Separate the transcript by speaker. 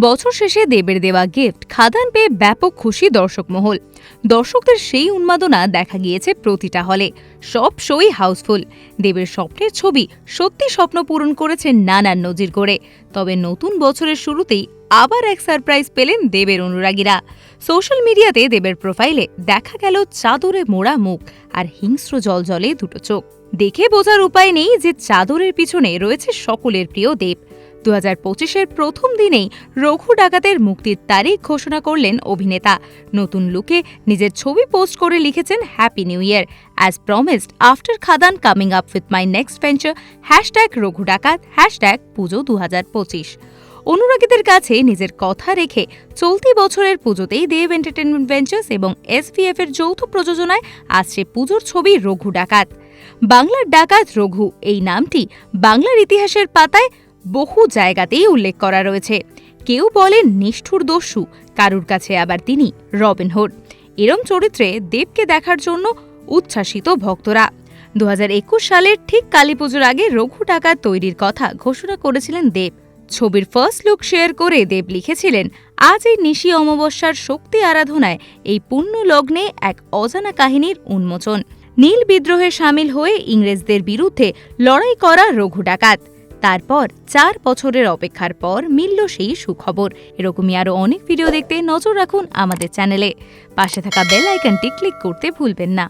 Speaker 1: বছর শেষে দেবের দেওয়া গিফট খাদান পেয়ে ব্যাপক খুশি দর্শক মহল। দর্শকদের সেই উন্মাদনা দেখা গিয়েছে প্রতিটা হলে। সব শোই হাউসফুল। দেবের স্বপ্নের ছবি সত্যি স্বপ্ন পূরণ করেছে নানান নজির করে তবে নতুন বছরের শুরুতেই আবার এক সারপ্রাইজ পেলেন দেবের অনুরাগীরা। সোশ্যাল মিডিয়াতে দেবের প্রোফাইলে দেখা গেল চাদরে মোড়া মুখ আর হিংস্র জল জলে দুটো চোখ। দেখে বোঝার উপায় নেই যে চাদরের পিছনে রয়েছে সকলের প্রিয় দেব। দু হাজার পঁচিশের প্রথম দিনেই রঘু ডাকাতের মুক্তির তারিখ ঘোষণা করলেন অভিনেতা। নতুন লুকে নিজের ছবি পোস্ট করে লিখেছেন happy new year as promised after Khadaan coming up with my next venture hashtag Raghu Dakat hashtag Pujo দু পঁচিশ। অনুরাগীদের কাছে নিজের কথা রেখে চলতি বছরের পুজোতেই দেব এন্টারটেনমেন্ট ভেঞ্চার্স এবং এসভিএফ এর যৌথ প্রযোজনায় আসছে পুজোর ছবি রঘু ডাকাত। বাংলার ডাকাত রঘু, এই নামটি বাংলার ইতিহাসের পাতায় বহু জায়গাতেই উল্লেখ করা রয়েছে। কেউ বলেন নিষ্ঠুর দস্যু, কারুর কাছে আবার তিনি রবিনহুড এরম চরিত্রে দেবকে দেখার জন্য উচ্ছ্বাসিত ভক্তরা। দু হাজার একুশ সালের ঠিক কালী পুজোর আগে রঘু ডাকাত তৈরির কথা ঘোষণা করেছিলেন দেব। ছবির ফার্স্ট লুক শেয়ার করে দেব লিখেছিলেন, আজ এই নিশি অমাবস্যার শক্তি আরাধনায় এই পুণ্য লগ্নে এক অজানা কাহিনীর উন্মোচন। নীল বিদ্রোহে সামিল হয়ে ইংরেজদের বিরুদ্ধে লড়াই করা রঘু ডাকাত। তারপর চার বছরের অপেক্ষার পর মিলল সেই সুখবর। এরকমই আরও অনেক ভিডিও দেখতে নজর রাখুন আমাদের চ্যানেলে পাশে থাকা বেল আইকনটি ক্লিক করতে ভুলবেন না।